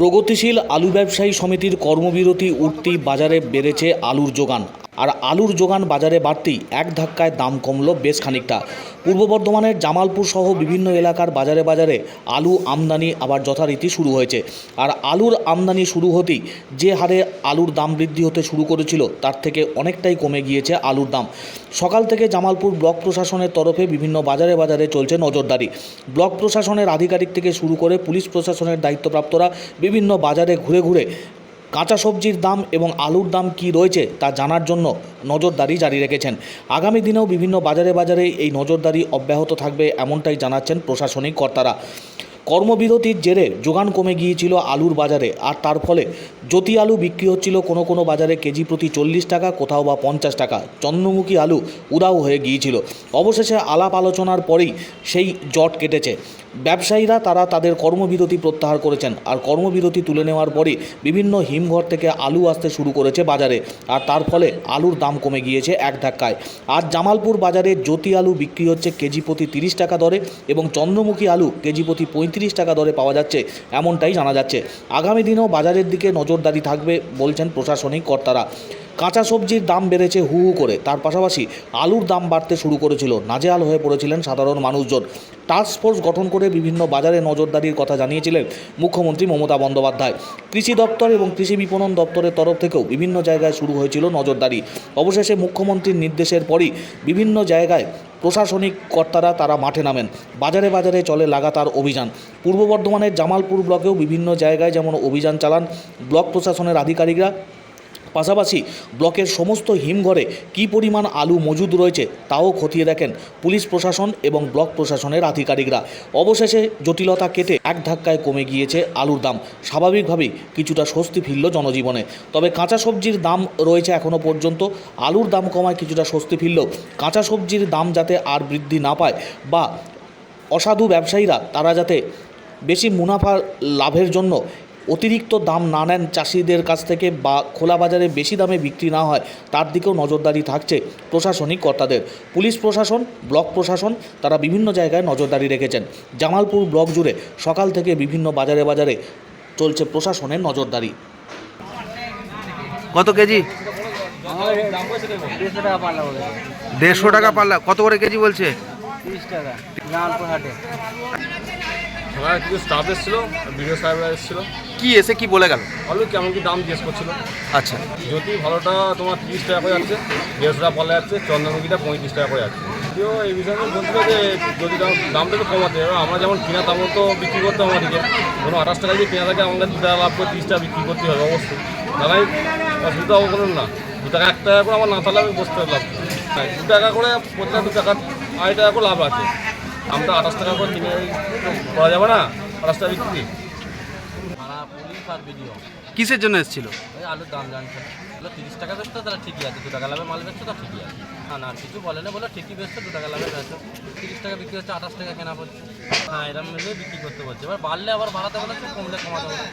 প্রগতিশীল আলু ব্যবসায়ী সমিতির কর্মবিরতি উঠতি বাজারে বেড়েছে আলুর যোগান। আর আলুর যোগান বাজারে বাড়তেই এক ধাক্কায় দাম কমল বেশ খানিকটা। পূর্ব বর্ধমানের জামালপুর সহ বিভিন্ন এলাকার বাজারে বাজারে আলু আমদানি আবার যথারীতি শুরু হয়েছে। আর আলুর আমদানি শুরু হতেই যে হারে আলুর দাম বৃদ্ধি হতে শুরু করেছিল, তার থেকে অনেকটাই কমে গিয়েছে আলুর দাম। সকাল থেকে জামালপুর ব্লক প্রশাসনের তরফে বিভিন্ন বাজারে বাজারে চলছে নজরদারি। ব্লক প্রশাসনের আধিকারিক থেকে শুরু করে পুলিশ প্রশাসনের দায়িত্বপ্রাপ্তরা বিভিন্ন বাজারে ঘুরে ঘুরে কাঁচা সবজির দাম এবং আলুর দাম কি রয়েছে তা জানার জন্য নজরদারি জারি রেখেছেন। আগামী দিনেও বিভিন্ন বাজারে বাজারে এই নজরদারি অব্যাহত থাকবে এমনটাই জানাচ্ছেন প্রশাসনিক কর্তারা। কর্মবিরতির জেরে যোগান কমে গিয়েছিল আলুর বাজারে, আর তার ফলে জ্যোতি আলু বিক্রি হচ্ছিল কোনো কোনো বাজারে কেজি প্রতি চল্লিশ টাকা, কোথাও বা পঞ্চাশ টাকা। চন্দ্রমুখী আলু উদাও হয়ে গিয়েছিল। অবশেষে আলাপ আলোচনার পরেই সেই জট কেটেছে। ব্যবসায়ীরা তারা তাদের কর্মবিরতি প্রত্যাহার করেছেন, আর কর্মবিরতি তুলে নেওয়ার পরই বিভিন্ন হিমঘর থেকে আলু আসতে শুরু করেছে বাজারে, আর তার ফলে আলুর দাম কমে গিয়েছে এক ধাক্কায়। আর জামালপুর বাজারে জ্যোতি আলু বিক্রি হচ্ছে কেজি প্রতি তিরিশ টাকা দরে এবং চন্দ্রমুখী আলু কেজি প্রতি পঁয়ত্রিশ টাকা দরে পাওয়া যাচ্ছে, এমনটাই জানা যাচ্ছে। আগামী দিনেও বাজারের দিকে নজরদারি থাকবে বলছেন প্রশাসনিক কর্তারা। কাঁচা সবজির দাম বেড়েছে হু হু করে। তার পাশাপাশি আলুর দাম বাড়তে শুরু করেছিল। নাজেহাল হয়ে পড়েছিলেন সাধারণ মানুষজন। টাস্ক ফোর্স গঠন করে বিভিন্ন বাজারে নজরদারির কথা জানিয়েছিলেন মুখ্যমন্ত্রী মমতা বন্দ্যোপাধ্যায়। কৃষি দপ্তর এবং কৃষি বিপণন দপ্তরের তরফ থেকেও বিভিন্ন জায়গায় শুরু হয়েছিল নজরদারি। অবশেষে মুখ্যমন্ত্রীর নির্দেশের পরই বিভিন্ন জায়গায় প্রশাসনিক কর্তারা তারা মাঠে নামেন। বাজারে বাজারে চলে লাগাতার অভিযান। পূর্ব বর্ধমানের জামালপুর ব্লকেও বিভিন্ন জায়গায় যেমন অভিযান চালান ব্লক প্রশাসনের আধিকারিকরা পাশাপাশি ব্লকের সমস্ত হিমঘরে কী পরিমাণ আলু মজুদ রয়েছে তাও খতিয়ে দেখেন পুলিশ প্রশাসন এবং ব্লক প্রশাসনের আধিকারিকরা। অবশেষে জটিলতা কেটে এক ধাক্কায় কমে গিয়েছে আলুর দাম। স্বাভাবিকভাবেই কিছুটা স্বস্তি ফিরল জনজীবনে। তবে কাঁচা সবজির দাম রয়েছে এখনও পর্যন্ত। আলুর দাম কমায় কিছুটা স্বস্তি ফিরলেও কাঁচা সবজির দাম যাতে আর বৃদ্ধি না পায় বা অসাধু ব্যবসায়ীরা তারা যাতে বেশি মুনাফা লাভের জন্য অতিরিক্ত দাম না নেন চাষিদের কাছ থেকে বা খোলা বাজারে বেশি দামে বিক্রি না হয় তার দিকেও নজরদারি থাকছে প্রশাসনিক কর্তাদের। পুলিশ প্রশাসন ব্লক প্রশাসন তারা বিভিন্ন জায়গায় নজরদারি রেখেছেন। জামালপুর ব্লক জুড়ে সকাল থেকে বিভিন্ন বাজারে বাজারে চলছে প্রশাসনের নজরদারি। কত কেজি? দেড়শো টাকা পাল্লা কত করে কেজি বলছে? তিরিশ টাকা। আমার কিছু স্টাফ এসেছিল ভিডিও সাহেবরা এসেছিল। কি এসে কি বলে গেল? আলু কেমন কি দাম জিজ্ঞেস করছিল। আচ্ছা। যদি ভালোটা তোমার তিরিশ টাকা করে যাচ্ছে দেড়শো টাকা যাচ্ছে চন্দ্রমুখীটা পঁয়ত্রিশ টাকা করে যাচ্ছে। যদিও এই বিষয়ে বলছিল যে যদি দাম দামটা একটু কমাতে এবার আমরা যেমন কিনা তেমন তো বিক্রি করতে হবে আমাদেরকে। কোনো আঠাশ টাকা যদি কেনা থাকে আমাদের দু টাকা লাভ করে তিরিশ টাকা বিক্রি করতে হবে অবশ্যই। তাহলে অসুবিধা কোনো না। দু টাকা এক টাকা করে আমার না তাহলে আমি বসতে লাভ দু টাকা করে প্রত্যেক দু টাকা আড়াই টাকা করে লাভ আছে। আমরা আঠাশ টাকা করে কিনে করা যাবে না আঠাশ টাকা বিক্রি। আর ভিডিও কিসের জন্য এসেছিল? আলুর দাম জানছে তিরিশ টাকা বেচতো তাহলে ঠিকই আছে। দু টাকা লাভে মাল বেচছো তা ঠিকই আছে। না না আর কিছু বলে না বলে ঠিকই বেচছো দু টাকা লাভে বেচো। তিরিশ টাকা বিক্রি হচ্ছে আঠাশ টাকা কেনা পড়ছে। হ্যাঁ এরকম মিলিয়ে বিক্রি করতে বলছে। এবার বাড়লে আবার বাড়াতে বলেছে কমলে কমাতে বলে